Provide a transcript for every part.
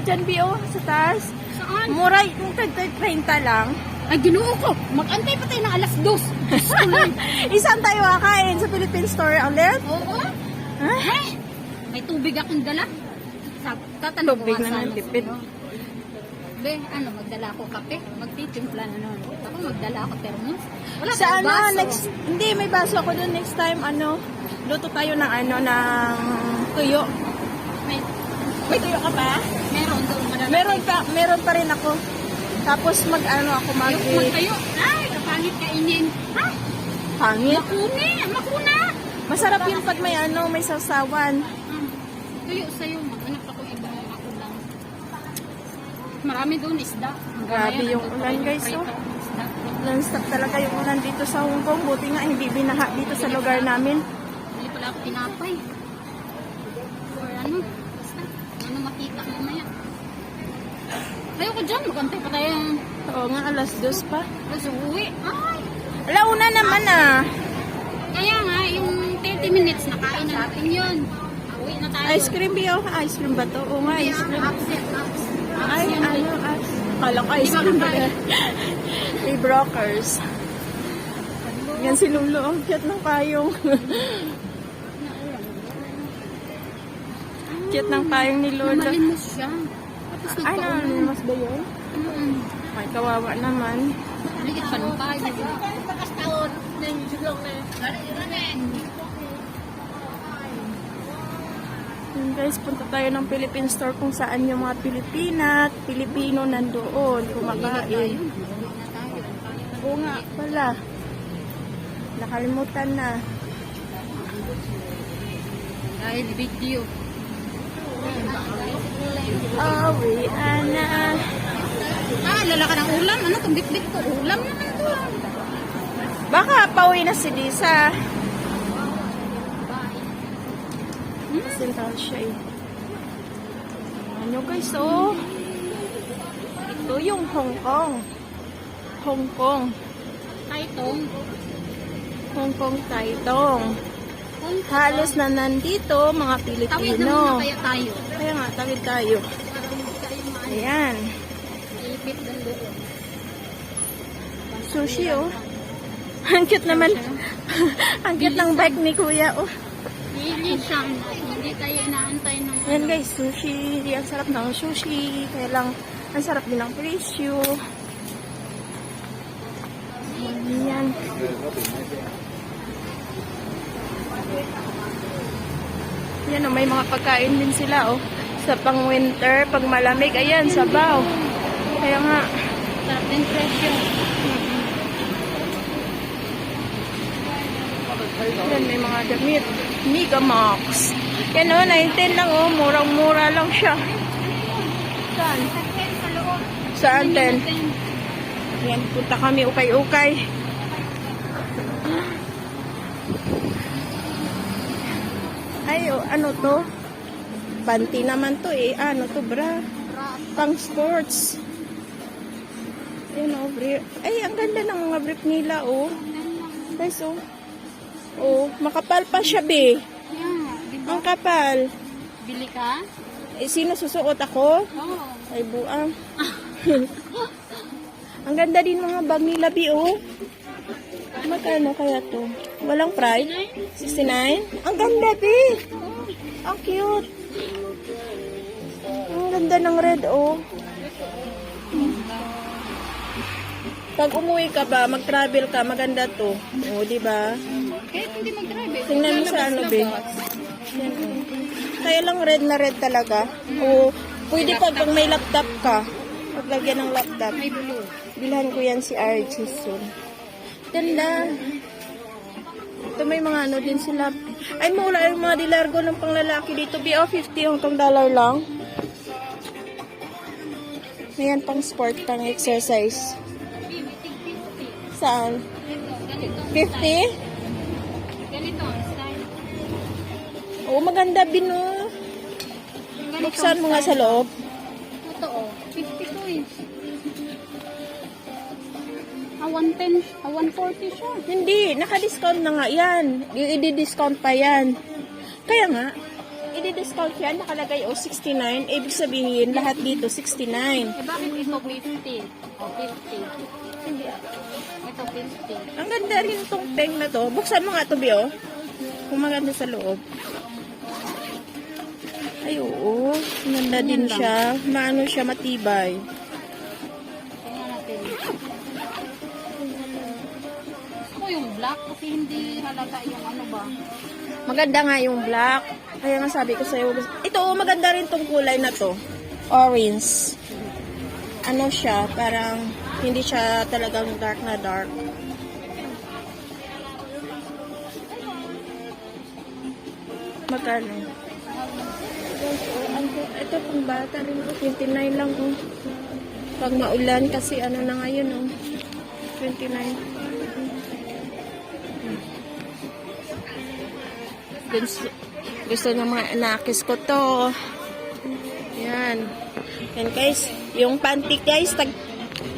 ano, Bijan B.O. Sa taas. Saan? Mura, yung tag- tag- 30 lang. Ay, ginoo ko. Mag-antay pa tayo ng alas dos. Isang tayo kakain sa Philippine Store ulit. Oo. Ha? Hey, may tubig akong dala. Sa tatanong Tubig ko na sa ng tipid. Be, ano, magdala ako kape. Magtitimpla na nun. Ako, magdala ako thermos. Wala Sa ano, baso. next, hindi, may baso ako doon next time, ano, luto tayo ng ano, ng tuyo. May, May tuyo ka pa? Meron doon. Malalaki. Meron pa, meron pa rin ako. Tapos mag, ano, ako mag, Yung magtayo. Ay, kapangit kainin. Ha? pangit. Makuni. Makuna. Masarap yung pag may ano, may sausawan. Hmm. Tuyo sa'yo. Mag-anak ako iba. Ako lang. Marami doon isda. Grabe yung ulan, guys, oh. Non-stop talaga yung ulan dito sa Hong Kong. Buti nga hindi binaha dito sa lugar namin. Hindi pala ako tinapay. Ayoko dyan, magantay pa tayo. Oo nga, alas dos pa. Tapos uwi. Ay, Alauna naman ah. kaya nga, yung 30 minutes, nakain na natin yun. Uwi na tayo. Ice cream yun? Ice cream ba to? Oo nga, ice cream. apps yan, apps. Apps Ay, ano, ice. Kala ko ice cream ba yan? May brokers. Yan si Lulu. Ang cute ng payong. cute ng payong ni Lola. Namalimos siya. Tapos Ay, nagpaulan. nanalimos ba yun? Mm-mm. Ay, kawawa naman. Ligit pa ng payo. Yun guys, punta tayo ng Philippine store kung saan yung mga Pilipina at Pilipino nandoon kumakain. Oo nga pala. Nakalimutan na. Dahil video. Awi, ana. Ah, lala ka ng ulam. Ano itong bit-bit ko? Ulam naman to. Baka pauwi na si Lisa. Sintal siya eh. Ano guys, oh. Ito yung Hong Kong. Hong Kong. Taitong. Hong Kong Taitong. Halos na nandito mga Tawid na muna Pilipino. kaya tayo. Kaya nga, tawid tayo. Ayan. Sushi, oh. Ang cute naman. Ang cute ng bike ni Kuya, oh. Hindi siya. Hindi tayo inaantay ng Yan guys, sushi. Ang sarap ng sushi. Kaya lang, ang sarap din ng presyo. Yan. Yan oh, may mga pagkain din sila oh. Sa pang winter, pag malamig, ayan, sabaw. Kaya nga, sarap din presyo. yan may mga damit. Mega Max. Yan oh, 19 lang oh, murang-mura lang siya. Saan? Sa loob. Saan, Ten? Yan, punta kami ukay-ukay. Ay, oh, ano to? Panty naman to eh. Ano to, bra? Pang sports. Yan, oh, brief. Ay, ang ganda ng mga brief nila, oh. Guys, oh. Oh, makapal pa siya, be. Yeah? Ang kapal. Bili ka? Eh, sino susuot ako? Oo. Ay, buang. Ang ganda din mga bag nila, Bi, oh. Magkano kaya to? Walang price? 69? Ang ganda, Bi. Ang cute. Ang ganda ng red, oh. Pag umuwi ka ba, mag-travel ka, maganda to. Oh, di ba? Kahit hindi mag-drive eh. Tingnan mo sa ano, Bi. Yan, oh. Kaya lang red na red talaga. O, pwede pa pag may laptop ka. Paglagyan ng laptop. Bilhan ko yan si Archie soon. Ganda. Ito may mga ano din sila. Ay, mura yung mga dilargo ng panglalaki dito. BO 50 hanggang dollar lang. Ayan, pang sport, pang exercise. Saan? Ganito. 50? Ganito style. Oo, maganda bino. Buksan mo nga sa loob. 110. Ah, 140 siya. Hindi, naka-discount na nga yan. I-discount pa yan. Kaya nga, i-discount yan, nakalagay o 69, ibig sabihin lahat dito 69. Eh, bakit ito 50? O, 50. Hindi. Ito 50. Ang ganda rin tong peng na to. Buksan mo nga to, Bio. Kung maganda sa loob. Ay, oo. Ang ganda din siya. Maano siya, matibay. Tingnan natin. Ko yung black kasi hindi halata yung ano ba. Maganda nga yung black. Kaya nga sabi ko sa'yo. Ito, maganda rin tong kulay na to. Orange. Ano siya, parang hindi siya talagang dark na dark. Magkano? Ito pang bata rin oh, 29 lang oh. Pag maulan kasi ano na ngayon oh. 29. Gusto, gusto ng mga anakis ko to. Yan. Yan guys. Yung panty guys, tag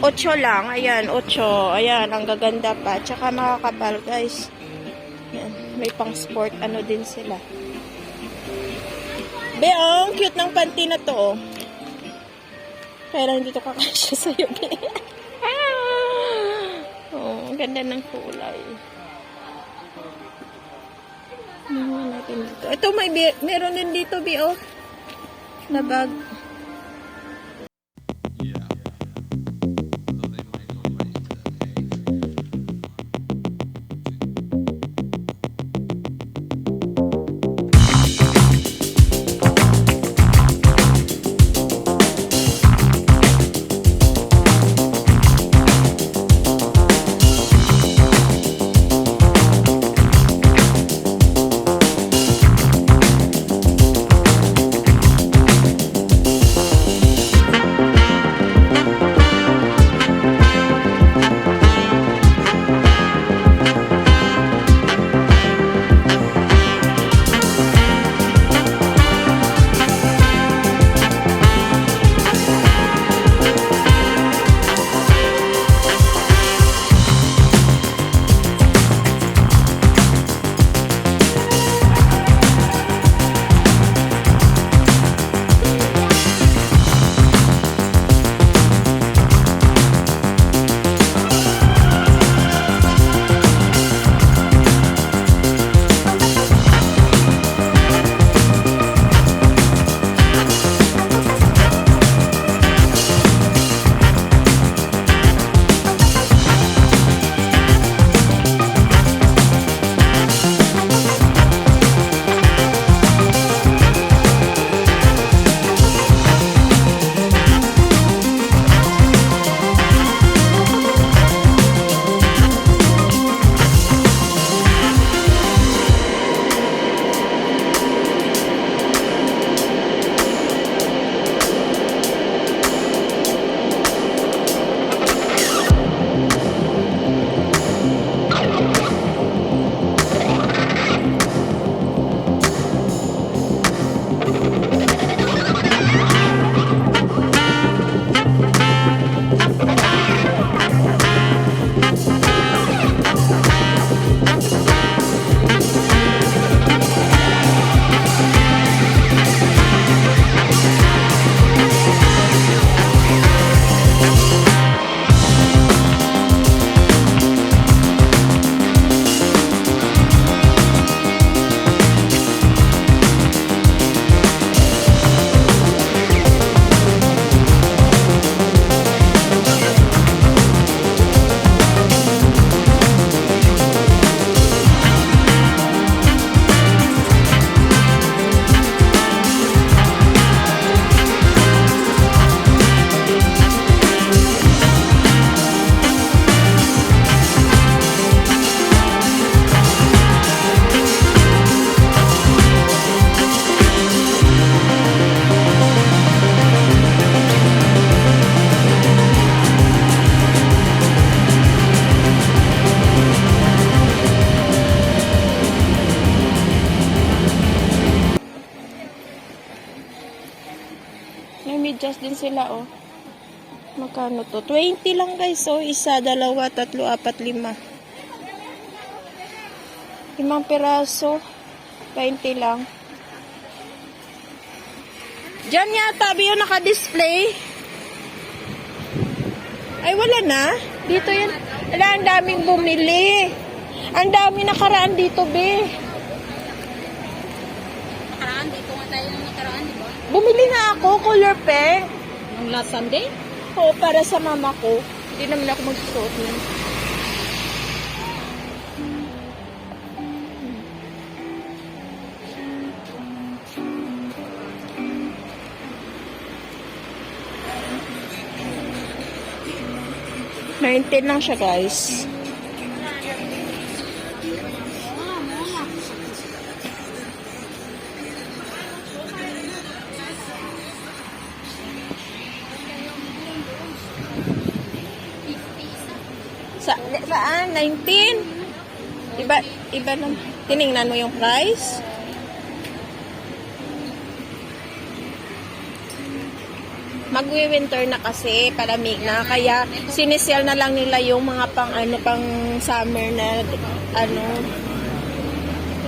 8 lang. Ayan, 8. Ayan, ang gaganda pa. Tsaka makakapal guys. Yan. May pang sport ano din sila. Be, oh, cute ng panty na to. oh. Pero hindi to kakasya sa'yo, be. oh, ang ganda ng kulay. Ano natin dito? Ito may meron din dito, Bi, oh. Na bag. Medyas din sila, oh. Magkano to? 20 lang guys, oh. Isa, dalawa, tatlo, apat, lima. Limang piraso. 20 lang. Diyan yata, Bio, naka-display. Ay, wala na. Dito yan. Wala, ang daming bumili. Ang dami nakaraan dito, be. Nakaraan, dito nga tayo nung nakaraan, di ba? Bumili na ako, color pink. Nung last Sunday? Oo, para sa mama ko. Hindi naman ako magsusuot nun. Nineteen lang siya, guys. 19? Iba, iba lang. Tiningnan mo yung price? Magwi-winter na kasi, palamig na. Kaya, sinisell na lang nila yung mga pang, ano, pang summer na, ano.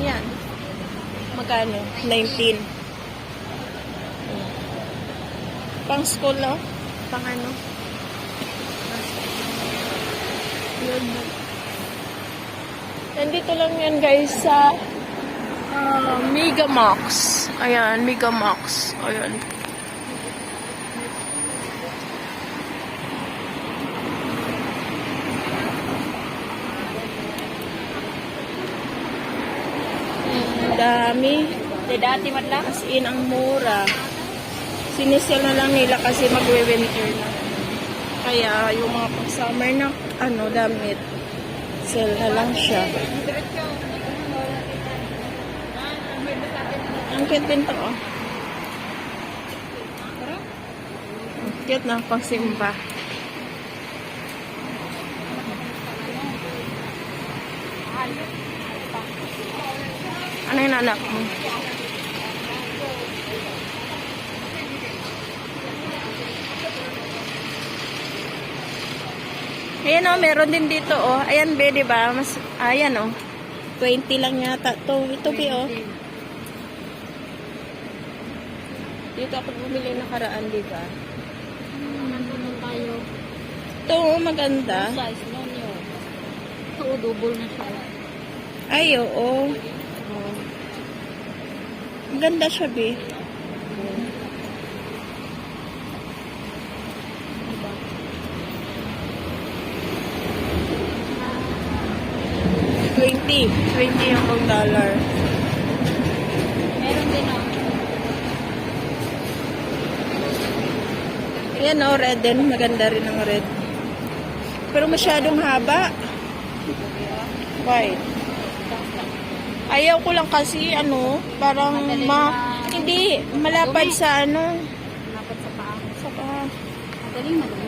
Yan. Magkano? 19. Pang school, no? Pang ano? Yun. Nandito lang yan guys sa uh, Mega Max. Ayan, Mega Max. Ayan. Ang dami. Dati madla. As in, ang mura. Sinisell na lang nila kasi magwe-winter na. Kaya yung mga pang-summer na ano, damit, sell na lang siya. Ang cute din to, oh. Ang cute na pang simba. Ano yung anak mo? Ayan oh, meron din dito oh. Ayan be, di ba? Mas ayan oh. 20 lang yata to. Ito be oh. Dito ako bumili nakaraan, di ba? Nandun tayo. Ito oh, maganda. Size, no. Ito, double na siya. Ay, oo. Maganda siya, be. Twenty. Twenty yung pang dollar. Meron din oh. Ayan oh, red din. Maganda rin ang red. Pero masyadong haba. Why? Ayaw ko lang kasi ano, parang ma... Hindi, malapad sa ano. Dapat sa paa. Sa pa. Madaling madumi.